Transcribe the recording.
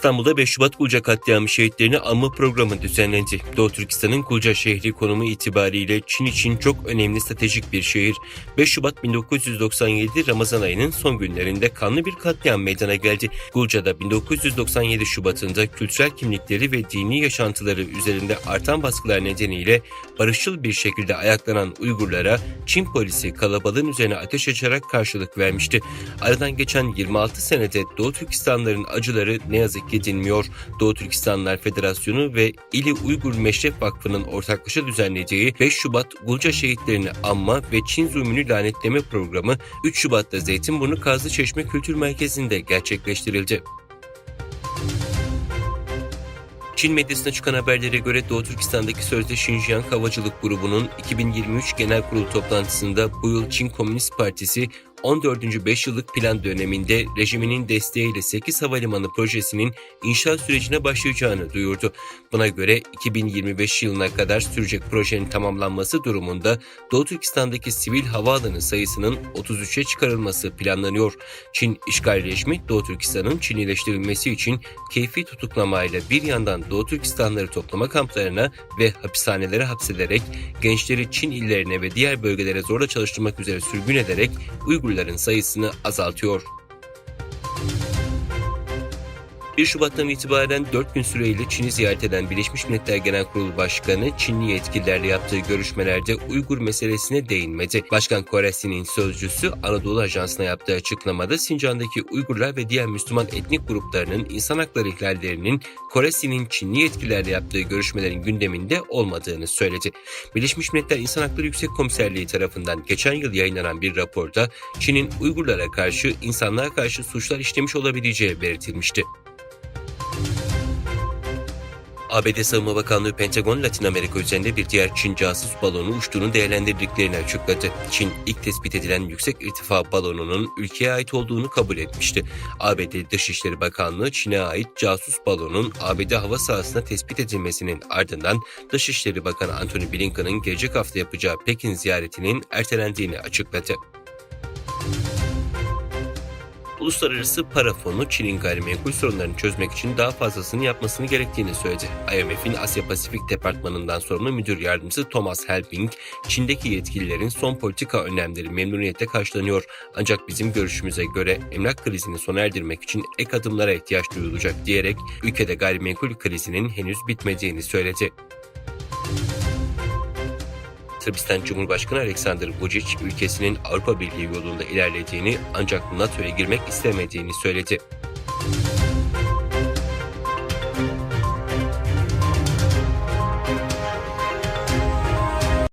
İstanbul'da 5 Şubat Kulca katliamı şehitlerini anma programı düzenlendi. Doğu Türkistan'ın Kulca şehri konumu itibariyle Çin için çok önemli stratejik bir şehir. 5 Şubat 1997 Ramazan ayının son günlerinde kanlı bir katliam meydana geldi. Kulca'da 1997 Şubat'ında kültürel kimlikleri ve dini yaşantıları üzerinde artan baskılar nedeniyle barışçıl bir şekilde ayaklanan Uygurlara Çin polisi kalabalığın üzerine ateş açarak karşılık vermişti. Aradan geçen 26 senede Doğu Türkistanların acıları ne yazık ki dinmiyor. Doğu Türkistanlar Federasyonu ve İli Uygur Meşrep Vakfı'nın ortaklaşa düzenlediği 5 Şubat Gulca şehitlerini anma ve Çin zulmünü lanetleme programı 3 Şubat'ta Zeytinburnu Kazlı Çeşme Kültür Merkezi'nde gerçekleştirildi. Çin medyasına çıkan haberlere göre Doğu Türkistan'daki sözde Şinjiang Havacılık Grubu'nun 2023 Genel Kurul toplantısında bu yıl Çin Komünist Partisi 14. 5 yıllık plan döneminde rejiminin desteğiyle 8 havalimanı projesinin inşaat sürecine başlayacağını duyurdu. Buna göre 2025 yılına kadar sürecek projenin tamamlanması durumunda Doğu Türkistan'daki sivil havaalanı sayısının 33'e çıkarılması planlanıyor. Çin işgal rejimi Doğu Türkistan'ın Çinileştirilmesi için keyfi tutuklamayla bir yandan Doğu Türkistanları toplama kamplarına ve hapishanelere hapsederek gençleri Çin illerine ve diğer bölgelere zorla çalıştırmak üzere sürgün ederek Uygurların sayısını azaltıyor. 1 Şubat'tan itibaren 4 gün süreyle Çin'i ziyaret eden Birleşmiş Milletler Genel Kurulu Başkanı, Çinli yetkililerle yaptığı görüşmelerde Uygur meselesine değinmedi. Başkan Koresi'nin sözcüsü Anadolu Ajansı'na yaptığı açıklamada Sincan'daki Uygurlar ve diğer Müslüman etnik gruplarının insan hakları ihlallerinin Koresi'nin Çinli yetkililerle yaptığı görüşmelerin gündeminde olmadığını söyledi. Birleşmiş Milletler İnsan Hakları Yüksek Komiserliği tarafından geçen yıl yayınlanan bir raporda Çin'in Uygurlara karşı insanlığa karşı suçlar işlemiş olabileceği belirtilmişti. ABD Savunma Bakanlığı Pentagon, Latin Amerika üzerinde bir diğer Çin casus balonu uçtuğunu değerlendirdiklerini açıkladı. Çin, ilk tespit edilen yüksek irtifa balonunun ülkeye ait olduğunu kabul etmişti. ABD Dışişleri Bakanlığı, Çin'e ait casus balonun ABD hava sahasına tespit edilmesinin ardından Dışişleri Bakanı Antony Blinken'ın gelecek hafta yapacağı Pekin ziyaretinin ertelendiğini açıkladı. Uluslararası Para Fonu Çin'in gayrimenkul sorunlarını çözmek için daha fazlasını yapmasını gerektiğini söyledi. IMF'in Asya Pasifik Departmanı'ndan sorumlu müdür yardımcısı Thomas Helping, Çin'deki yetkililerin son politika önlemleri memnuniyetle karşılanıyor. Ancak bizim görüşümüze göre emlak krizini sona erdirmek için ek adımlara ihtiyaç duyulacak diyerek ülkede gayrimenkul krizinin henüz bitmediğini söyledi. Sırbistan Cumhurbaşkanı Aleksandar Vučić ülkesinin Avrupa Birliği yolunda ilerlediğini ancak NATO'ya girmek istemediğini söyledi.